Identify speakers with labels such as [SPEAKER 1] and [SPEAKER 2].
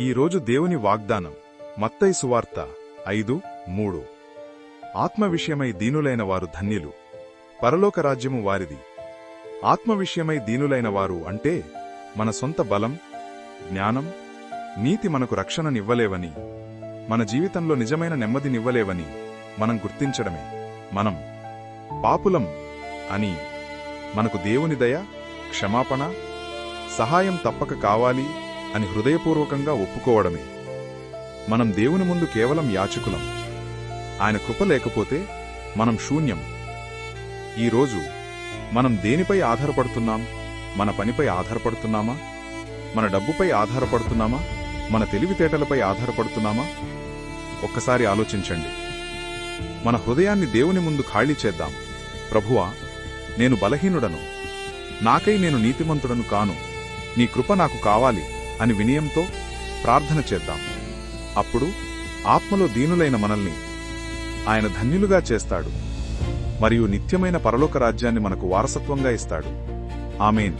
[SPEAKER 1] ఈరోజు దేవుని వాగ్దానం. మత్తై సువార్త ఐదు మూడు. ఆత్మ విషయమై దీనులైన వారు ధన్యులు. పరలోక రాజ్యము వారిది. ఆత్మ విషయమై దీనులైన వారు అంటే మన సొంత బలం జ్ఞానం నీతి మనకు రక్షణనివ్వలేవని మన జీవితంలో నిజమైన నెమ్మదినివ్వలేవని మనం గుర్తించడమే. మనం పాపులం అని మనకు దేవుని దయ క్షమాపణ సహాయం తప్పక కావాలి అని హృదయపూర్వకంగా ఒప్పుకోవడమే. మనం దేవుని ముందు కేవలం యాచకులం. ఆయన కృప లేకపోతే మనం శూన్యం. ఈరోజు మనం దేనిపై ఆధారపడుతున్నాం? మన పనిపై ఆధారపడుతున్నామా? మన డబ్బుపై ఆధారపడుతున్నామా? మన తెలివితేటలపై ఆధారపడుతున్నామా? ఒక్కసారి ఆలోచించండి. మన హృదయాన్ని దేవుని ముందు ఖాళీ చేద్దాం. ప్రభువా నేను బలహీనుడను. నాకై నేను నీతిమంతుడను కాను. నీ కృప నాకు కావాలి. అని వినయంతో ప్రార్థన చేద్దాం. అప్పుడు ఆత్మలో దీనులైన మనల్ని ఆయన ధన్యులుగా చేస్తాడు. మరియు నిత్యమైన పరలోక రాజ్యాన్ని మనకు వారసత్వంగా ఇస్తాడు. ఆమెన్.